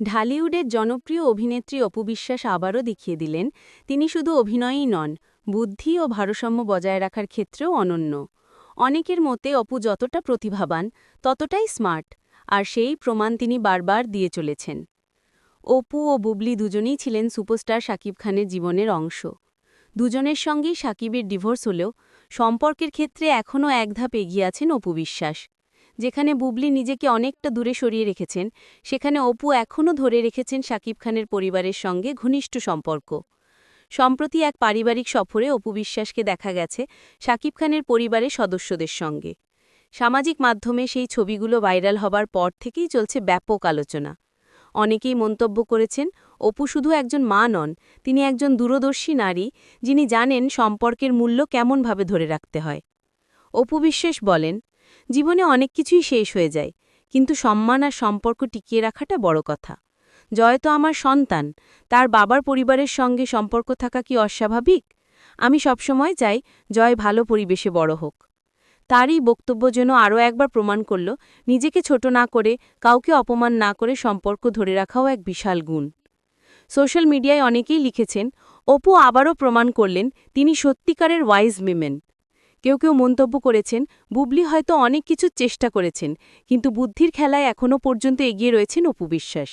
ঢালিউডের জনপ্রিয় অভিনেত্রী অপু বিশ্বাস আবারও দেখিয়ে দিলেন, তিনি শুধু অভিনয়ই নন, বুদ্ধি ও ভারসাম্য বজায় রাখার ক্ষেত্রেও অনন্য। অনেকের মতে অপু যতটা প্রতিভাবান, ততটাই স্মার্ট, আর সেই প্রমাণ তিনি বারবার দিয়ে চলেছেন। অপু ও বুবলি দুজনেই ছিলেন সুপারস্টার শাকিব খানের জীবনের অংশ। দুজনের সঙ্গেই শাকিবের ডিভোর্স হলেও সম্পর্কের ক্ষেত্রে এখনও এক ধাপ এগিয়ে আছেন অপু বিশ্বাস। যেখানে বুবলি নিজেকে অনেকটা দূরে সরিয়ে রেখেছেন, সেখানে অপু এখনও ধরে রেখেছেন শাকিব খানের পরিবারের সঙ্গে ঘনিষ্ঠ সম্পর্ক। সম্প্রতি এক পারিবারিক সফরে অপু বিশ্বাসকে দেখা গেছে শাকিব খানের পরিবারের সদস্যদের সঙ্গে। সামাজিক মাধ্যমে সেই ছবিগুলো ভাইরাল হবার পর থেকেই চলছে ব্যাপক আলোচনা। অনেকেই মন্তব্য করেছেন, অপু শুধু একজন মা নন, তিনি একজন দূরদর্শী নারী, যিনি জানেন সম্পর্কের মূল্য কেমনভাবে ধরে রাখতে হয়। অপু বিশ্বাস বলেন জীবনে অনেক কিছুই শেষ হয়ে যায়, কিন্তু সম্মান আর সম্পর্ক টিকিয়ে রাখাটা বড় কথা। জয় তো আমার সন্তান, তার বাবার পরিবারের সঙ্গে সম্পর্ক থাকা কি অস্বাভাবিক? আমি সবসময় চাই জয় ভালো পরিবেশে বড় হোক। তারই বক্তব্য যেন আরও একবার প্রমাণ করল, নিজেকে ছোট না করে, কাউকে অপমান না করে সম্পর্ক ধরে রাখাও এক বিশাল গুণ। সোশ্যাল মিডিয়ায় অনেকেই লিখেছেন, অপু আবারও প্রমাণ করলেন, তিনি সত্যিকারের ওয়াইজ মিমেন। কেউ কেউ মন্তব্য করেছেন, বুবলি হয়তো অনেক কিছু চেষ্টা করেছেন, কিন্তু বুদ্ধির খেলায় এখনও পর্যন্ত এগিয়ে রয়েছেন অপু বিশ্বাস।